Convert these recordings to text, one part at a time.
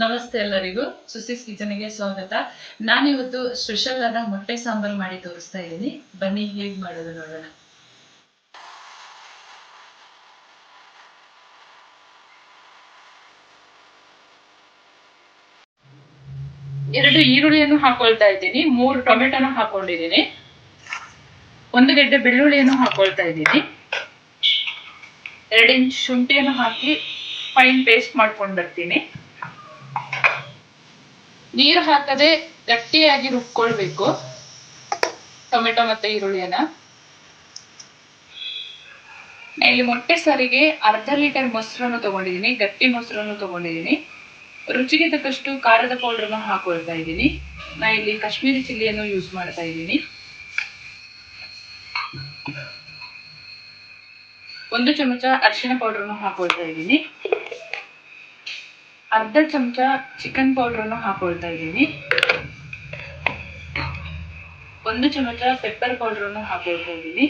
ನಮಸ್ತೆ ಎಲ್ಲರಿಗೂ. ಸುಸಿಸ್ ಕಿಚನ್ಗೆ ಸ್ವಾಗತ. ನಾನಿವತ್ತು ಸ್ಪೆಷಲ್ ಆದ ಮೊಟ್ಟೆ ಸಾಂಬಾರ್ ಮಾಡಿ ತೋರಿಸ್ತಾ ಇದ್ದೀನಿ. ಬನ್ನಿ, ಹೇಗ್ ಮಾಡೋದು ನೋಡೋಣ. ಎರಡು ಈರುಳ್ಳಿಯನ್ನು ಹಾಕೊಳ್ತಾ ಇದ್ದೀನಿ. ಮೂರು ಟೊಮೆಟೊನ ಹಾಕೊಂಡಿದ್ದೀನಿ. ಒಂದು ಗೆಡ್ಡೆ ಬೆಳ್ಳುಳ್ಳಿಯನ್ನು ಹಾಕೊಳ್ತಾ ಇದ್ದೀನಿ. ಎರಡು ಇಂಚ್ ಶುಂಠಿಯನ್ನು ಹಾಕಿ ಫೈನ್ ಪೇಸ್ಟ್ ಮಾಡ್ಕೊಂಡು ಬರ್ತೀನಿ. ನೀರು ಹಾಕದೆ ಗಟ್ಟಿಯಾಗಿ ರುಬ್ಕೊಳ್ಬೇಕು. ಟೊಮೆಟೊ ಮತ್ತೆ ಈರುಳ್ಳಿಯನ್ನ. ಇಲ್ಲಿ ಮೊಟ್ಟೆ ಸಾರಿಗೆ ಅರ್ಧ ಲೀಟರ್ ಮೊಸರನ್ನು ತಗೊಂಡಿದ್ದೀನಿ. ಗಟ್ಟಿ ಮೊಸರನ್ನು ತಗೊಂಡಿದ್ದೀನಿ. ರುಚಿಗೆ ತಕ್ಕಷ್ಟು ಖಾರದ ಪೌಡರ್ನ ಹಾಕೊಳ್ತಾ ಇದ್ದೀನಿ. ನಾ ಇಲ್ಲಿ ಕಾಶ್ಮೀರಿ ಚಿಲ್ಲಿಯನ್ನು ಯೂಸ್ ಮಾಡ್ತಾ ಇದ್ದೀನಿ. ಒಂದು ಚಮಚ ಅರಿಶಿನ ಪೌಡರ್ನ ಹಾಕೊಳ್ತಾ ಇದ್ದೀನಿ. ಅರ್ಧ ಚಮಚ ಚಿಕನ್ ಪೌಡ್ರನ್ನು ಹಾಕೊಳ್ತಾ ಇದ್ದೀನಿ. ಒಂದು ಚಮಚ ಪೆಪ್ಪರ್ ಪೌಡ್ರನ್ನು ಹಾಕೊಳ್ತಾ ಇದ್ದೀನಿ.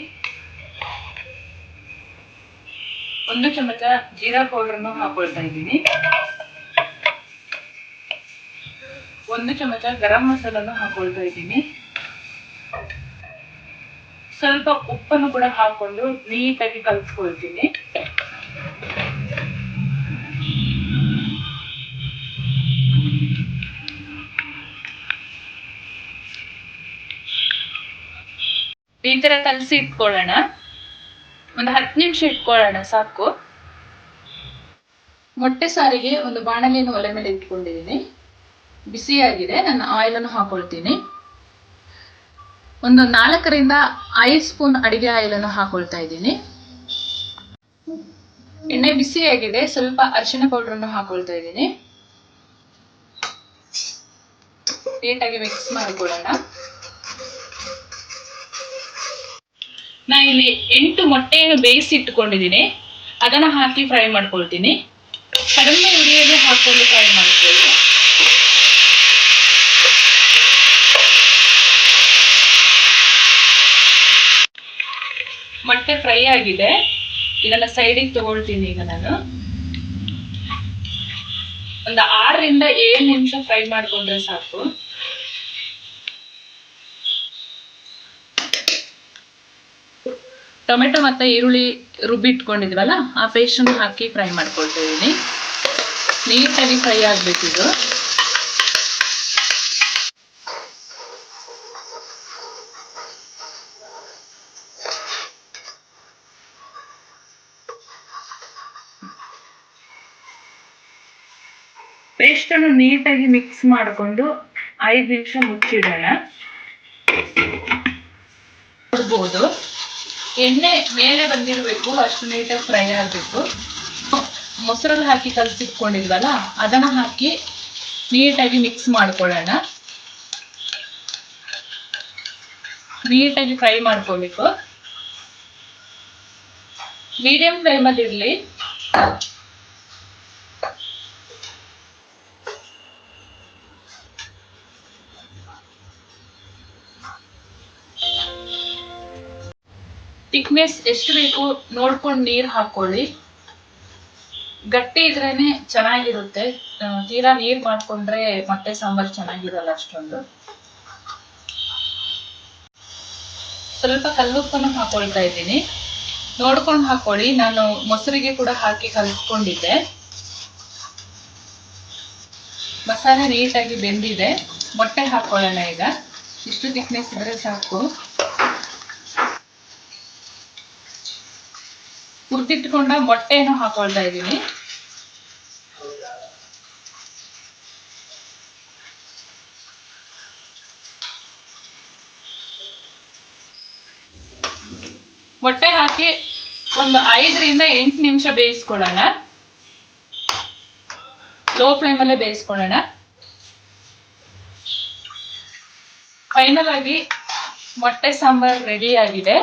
ಒಂದು ಚಮಚ ಜೀರಾ ಪೌಡ್ರನ್ನು ಹಾಕೊಳ್ತಾ ಇದ್ದೀನಿ. ಒಂದು ಚಮಚ ಗರಂ ಮಸಾಲನ್ನು ಹಾಕೊಳ್ತಾ ಇದ್ದೀನಿ. ಸ್ವಲ್ಪ ಉಪ್ಪನ್ನು ಕೂಡ ಹಾಕೊಂಡು ನೀಟಾಗಿ ಕಲ್ಸ್ಕೊಳ್ತೀನಿ. ಈ ತರ ಕಲಸಿ ಇಟ್ಕೊಳ್ಳೋಣ. ಒಂದು ಹತ್ತು ನಿಮಿಷ ಇಟ್ಕೊಳ್ಳೋಣ, ಸಾಕು. ಮೊಟ್ಟೆ ಸಾರಿಗೆ ಒಂದು ಬಾಣಲಿಯನ್ನು ಒಲೆ ಮೇಲೆ ಇಟ್ಕೊಂಡಿದ್ದೀನಿ. ಬಿಸಿಯಾಗಿದೆ, ನಾನು ಆಯಿಲ್ ಅನ್ನು ಹಾಕೊಳ್ತೀನಿ. ಒಂದು ನಾಲ್ಕರಿಂದ ಐದು ಸ್ಪೂನ್ ಅಡಿಗೆ ಆಯಿಲ್ ಅನ್ನು ಹಾಕೊಳ್ತಾ ಇದ್ದೀನಿ. ಎಣ್ಣೆ ಬಿಸಿಯಾಗಿದೆ, ಸ್ವಲ್ಪ ಅರಿಶಿನ ಪೌಡರ್ ಅನ್ನು ಹಾಕೊಳ್ತಾ ಇದ್ದೀನಿ. ನೀಟಾಗಿ ಮಿಕ್ಸ್ ಮಾಡಿಕೊಳ್ಳೋಣ. ನಾ ಇಲ್ಲಿ ಎಂಟು ಮೊಟ್ಟೆಯನ್ನು ಬೇಯಿಸಿ ಇಟ್ಕೊಂಡಿದ್ದೀನಿ ಅದನ್ನು ಹಾಕಿ ಫ್ರೈ ಮಾಡ್ಕೊಳ್ತೀನಿ. ಕಡಿಮೆ ಉರಿಯಲ್ಲಿ ಹಾಕೊಂಡು ಫ್ರೈ ಮಾಡ್ಕೊಳ್ಳಿ. ಮೊಟ್ಟೆ ಫ್ರೈ ಆಗಿದೆ. ಇದನ್ನ ಸೈಡಿಗೆ ತಗೊಳ್ತೀನಿ ಈಗ ನಾನು. ಒಂದು ಆರರಿಂದ ಏಳು ನಿಮಿಷ ಫ್ರೈ ಮಾಡ್ಕೊಂಡ್ರೆ ಸಾಕು. ಟೊಮೆಟೊ ಮತ್ತು ಈರುಳ್ಳಿ ರುಬ್ಬಿ ಇಟ್ಕೊಂಡಿದ್ವಲ್ಲ, ಆ ಪೇಸ್ಟನ್ನು ಹಾಕಿ ಫ್ರೈ ಮಾಡ್ಕೊಳ್ತಾ ನೀಟಾಗಿ ಫ್ರೈ ಆಗ್ಬೇಕು ಇದು. ಪೇಸ್ಟನ್ನು ನೀಟಾಗಿ ಮಿಕ್ಸ್ ಮಾಡಿಕೊಂಡು ಐದು ನಿಮಿಷ ಮುಚ್ಚಿಡೋಣ. ನೋಡ್ಬೋದು ಎಣ್ಣೆ ಮೇಲೆ ಬಂದಿರಬೇಕು, ಅಷ್ಟು ನೀಟಾಗಿ ಫ್ರೈ ಆಗಬೇಕು. ಮೊಸರಲ್ಲಿ ಹಾಕಿ ಕಲಸಿಟ್ಕೊಂಡಿದ್ವಲ್ಲ, ಅದನ್ನ ಹಾಕಿ ನೀಟಾಗಿ ಮಿಕ್ಸ್ ಮಾಡ್ಕೊಳ್ಳೋಣ. ನೀಟಾಗಿ ಫ್ರೈ ಮಾಡ್ಕೋಬೇಕು. ಮೀಡಿಯಂ ಫ್ಲೇಮಲ್ಲಿ ಇರಲಿ. ಥಿಕ್ನೆಸ್ ಎಷ್ಟು ಬೇಕು ನೋಡ್ಕೊಂಡು ನೀರು ಹಾಕೊಳ್ಳಿ. ಗಟ್ಟಿ ಇದ್ರೇನೆ ಚೆನ್ನಾಗಿರುತ್ತೆ. ತೀರಾ ನೀರು ಮಾಡ್ಕೊಂಡ್ರೆ ಮೊಟ್ಟೆ ಸಾಂಬಾರ್ ಚೆನ್ನಾಗಿರಲ್ಲ ಅಷ್ಟೊಂದು. ಸ್ವಲ್ಪ ಕಲ್ಲುಪ್ಪನ್ನು ಹಾಕೊಳ್ತಾ ಇದ್ದೀನಿ. ನೋಡ್ಕೊಂಡು ಹಾಕೊಳ್ಳಿ. ನಾನು ಮೊಸರಿಗೆ ಕೂಡ ಹಾಕಿ ಕಲ್ಸ್ಕೊಂಡಿದ್ದೆ ಮಸಾಲೆ ನೀಟಾಗಿ ಬೆಂದಿದೆ. ಮೊಟ್ಟೆ ಹಾಕೊಳ್ಳೋಣ ಈಗ. ಇಷ್ಟು ತಿಕ್ನೆಸ್ ಇದ್ರೆ ಸಾಕು. ಹುರಿದಿಟ್ಕೊಂಡ ಮೊಟ್ಟೆಯನ್ನು ಹಾಕೊಳ್ತಾ ಇದ್ದೀನಿ. ಮೊಟ್ಟೆ ಹಾಕಿ ಒಂದು ಐದರಿಂದ ಎಂಟು ನಿಮಿಷ ಬೇಯಿಸ್ಕೊಳ್ಳೋಣ. ಲೋ ಫ್ಲೇಮಲ್ಲೇ ಬೇಯಿಸ್ಕೊಳ್ಳೋಣ. ಫೈನಲ್ ಆಗಿ ಮೊಟ್ಟೆ ಸಾಂಬಾರ್ ರೆಡಿ ಆಗಿದೆ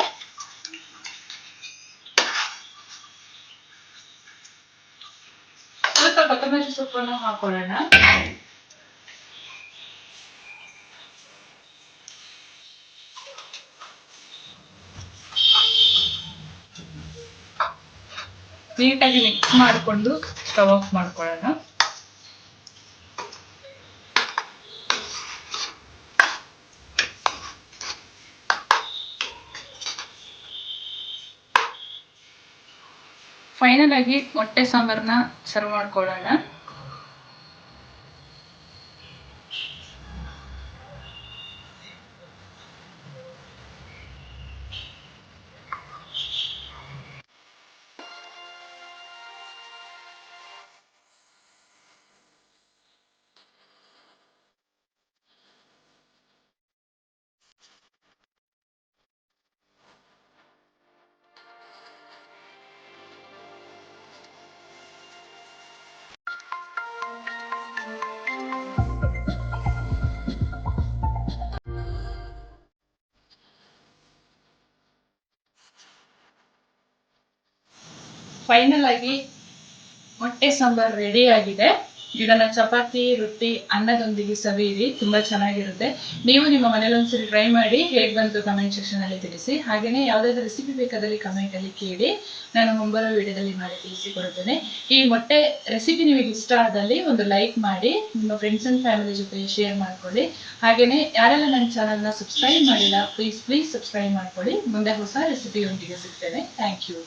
ಸ್ವಲ್ಪ ಕೊತ್ತಂಬರಿ ಸೊಪ್ಪನ್ನು ಹಾಕೊಳ್ಳೋಣ ನೀಟಾಗಿ ಮಿಕ್ಸ್ ಮಾಡಿಕೊಂಡು ಸ್ಟವ್ ಆಫ್ ಮಾಡ್ಕೊಳ್ಳೋಣ ಫೈನಲ್ ಆಗಿ ಮೊಟ್ಟೆ ಸಾಂಬಾರನ್ನ ಸರ್ವ್ ಮಾಡ್ಕೊಳ್ಳೋಣ. ಫೈನಲ್ ಆಗಿ ಮೊಟ್ಟೆ ಸಾಂಬಾರ್ ರೆಡಿ ಆಗಿದೆ. ಇದನ್ನ ಚಪಾತಿ, ರೊಟ್ಟಿ, ಅನ್ನದೊಂದಿಗೆ ಸವಿಯಿರಿ. ತುಂಬಾ ಚೆನ್ನಾಗಿರುತ್ತೆ. ನೀವು ನಿಮ್ಮ ಮನೇಲಿ ಒಂದ್ಸರಿ ಟ್ರೈ ಮಾಡಿ ಹೇಗೆ ಬಂತು ಕಮೆಂಟ್ ಸೆಕ್ಷನ್ ಅಲ್ಲಿ ತಿಳಿಸಿ. ಹಾಗೆಯೇ ಯಾವ್ದಾದ್ರು ರೆಸಿಪಿ ಬೇಕಾದಲ್ಲಿ ಕಮೆಂಟ್ ಅಲ್ಲಿ ಕೇಳಿ. ನಾನು ಮುಂಬರೋ ವಿಡಿಯೋದಲ್ಲಿ ಮಾಡಿ ತಿಳಿಸಿಕೊಡುತ್ತೇನೆ. ಈ ಮೊಟ್ಟೆ ರೆಸಿಪಿ ನಿಮಗೆ ಇಷ್ಟ ಆದಲ್ಲಿ ಒಂದು ಲೈಕ್ ಮಾಡಿ, ನಿಮ್ಮ ಫ್ರೆಂಡ್ಸ್ ಅಂಡ್ ಫ್ಯಾಮಿಲಿ ಜೊತೆ ಶೇರ್ ಮಾಡ್ಕೊಳ್ಳಿ. ಹಾಗೆಯೇ ಯಾರೆಲ್ಲ ನನ್ನ ಚಾನಲ್ನ ಸಬ್ಸ್ಕ್ರೈಬ್ ಮಾಡಿಲ್ಲ ಪ್ಲೀಸ್ ಪ್ಲೀಸ್ ಸಬ್ಸ್ಕ್ರೈಬ್ ಮಾಡ್ಕೊಳ್ಳಿ. ಮುಂದೆ ಹೊಸ ರೆಸಿಪಿಯೊಂದಿಗೆ ಸಿಗ್ತೇನೆ. Thank you